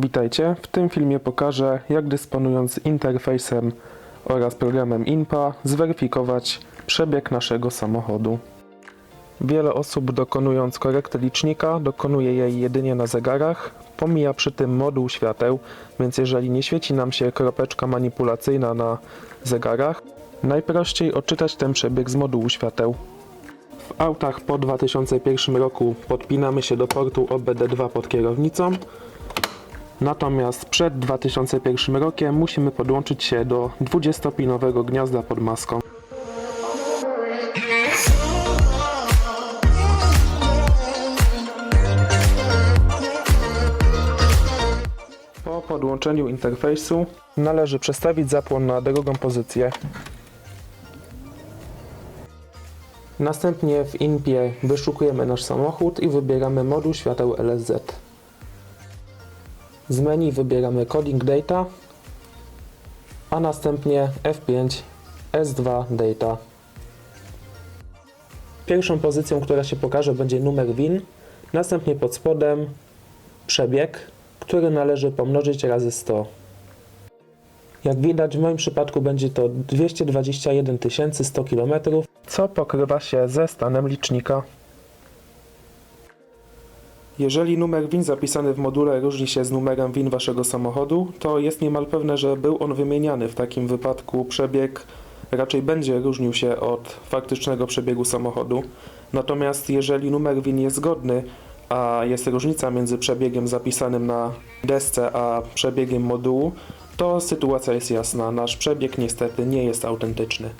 Witajcie, w tym filmie pokażę jak dysponując interfejsem oraz programem INPA zweryfikować przebieg naszego samochodu. Wiele osób dokonując korekty licznika dokonuje jej jedynie na zegarach, pomija przy tym moduł świateł, więc jeżeli nie świeci nam się kropeczka manipulacyjna na zegarach, najprościej odczytać ten przebieg z modułu świateł. W autach po 2001 roku podpinamy się do portu OBD2 pod kierownicą, Natomiast przed 2001 rokiem musimy podłączyć się do 20-pinowego gniazda pod maską. Po podłączeniu interfejsu należy przestawić zapłon na drugą pozycję. Następnie w INPie wyszukujemy nasz samochód i wybieramy moduł świateł LSZ. Z menu wybieramy Coding Data, a następnie F5 S2 Data. Pierwszą pozycją, która się pokaże, będzie numer WIN, następnie pod spodem przebieg, który należy pomnożyć razy 100. Jak widać, w moim przypadku będzie to 221 100 km, co pokrywa się ze stanem licznika. Jeżeli numer WIN zapisany w module różni się z numerem WIN waszego samochodu, to jest niemal pewne, że był on wymieniany. W takim wypadku przebieg raczej będzie różnił się od faktycznego przebiegu samochodu. Natomiast jeżeli numer WIN jest zgodny, a jest różnica między przebiegiem zapisanym na desce a przebiegiem modułu, to sytuacja jest jasna. Nasz przebieg niestety nie jest autentyczny.